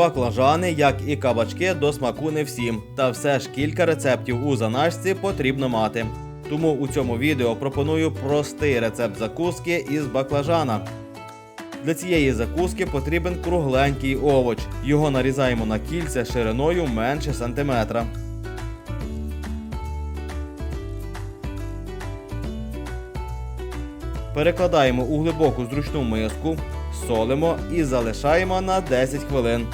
Баклажани, як і кабачки, до смаку не всім. Та все ж кілька рецептів у заначці потрібно мати. Тому у цьому відео пропоную простий рецепт закуски із баклажана. Для цієї закуски потрібен кругленький овоч. Його нарізаємо на кільця шириною менше сантиметра. Перекладаємо у глибоку зручну миску, солимо і залишаємо на 10 хвилин.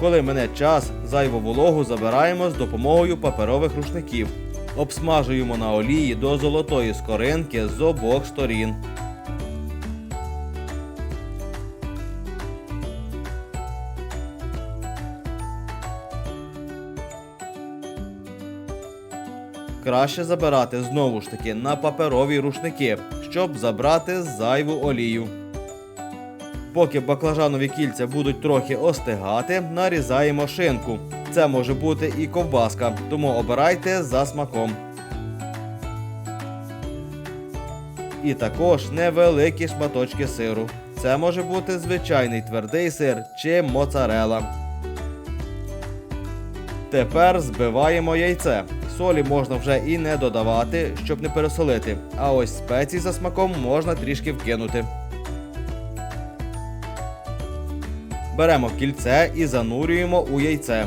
Коли мине час, зайву вологу забираємо з допомогою паперових рушників. Обсмажуємо на олії до золотої скоринки з обох сторін. Краще забирати знову ж таки на паперові рушники, щоб забрати зайву олію. Поки баклажанові кільця будуть трохи остигати, нарізаємо шинку. Це може бути і ковбаска, тому обирайте за смаком. І також невеликі шматочки сиру. Це може бути звичайний твердий сир чи моцарела. Тепер збиваємо яйце. Солі можна вже і не додавати, щоб не пересолити. А ось спецій за смаком можна трішки вкинути. Беремо кільце і занурюємо у яйце.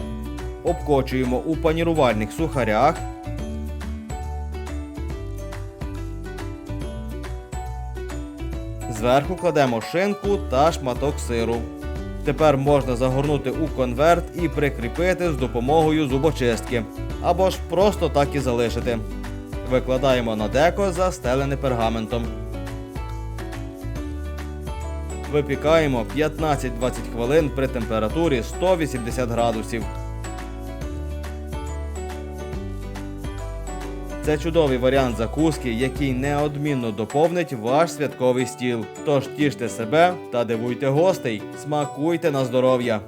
Обкочуємо у панірувальних сухарях. Зверху кладемо шинку та шматок сиру. Тепер можна загорнути у конверт і прикріпити з допомогою зубочистки. Або ж просто так і залишити. Викладаємо на деко застелене пергаментом. Випікаємо 15-20 хвилин при температурі 180 градусів. Це чудовий варіант закуски, який неодмінно доповнить ваш святковий стіл. Тож тіште себе та дивуйте гостей, смакуйте на здоров'я.